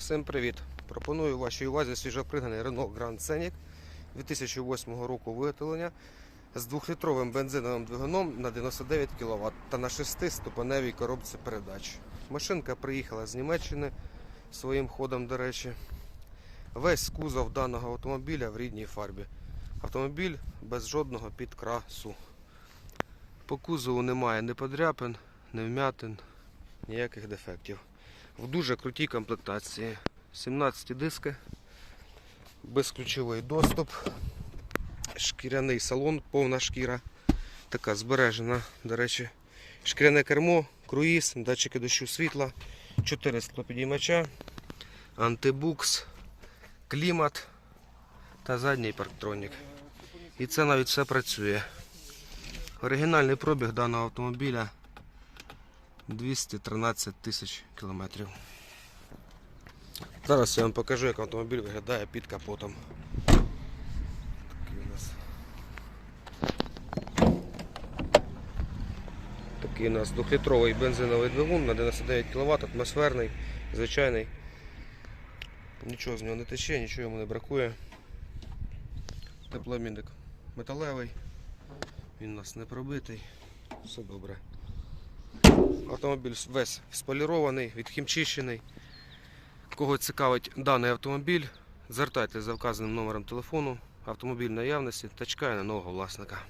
Всім привіт! Пропоную вашій увазі свіжопригнаний Renault Grand Scenic 2008 року виготовлення з 2-літровим бензиновим двигуном на 99 кВт та на 6-ступеневій коробці передач. Машинка приїхала з Німеччини своїм ходом, до речі. Весь кузов даного автомобіля в рідній фарбі. Автомобіль без жодного підкрасу. По кузову немає ні подряпин, ні вмятин, ніяких дефектів в дуже крутій комплектації. 17 диски, безключовий доступ, шкіряний салон, повна шкіра, така збережена, до речі, шкіряне кермо, круїз, датчики дощу світла, 4 склопідіймача, антибукс, клімат та задній парктронік. І це навіть все працює. Оригінальний пробіг даного автомобіля 213 тисяч кілометрів. Зараз я вам покажу, як автомобіль виглядає під капотом. Такий у нас. Такий у нас двохлітровий бензиновий двигун на 99 кВт, атмосферний, звичайний. Нічого з нього не тече, нічого йому не бракує. Тепломінник металевий, він у нас не пробитий, все добре. Автомобіль весь сполірований, відхімчищений. Кого цікавить даний автомобіль, звертайтеся за вказаним номером телефону. Автомобіль наявності та чекає на нового власника.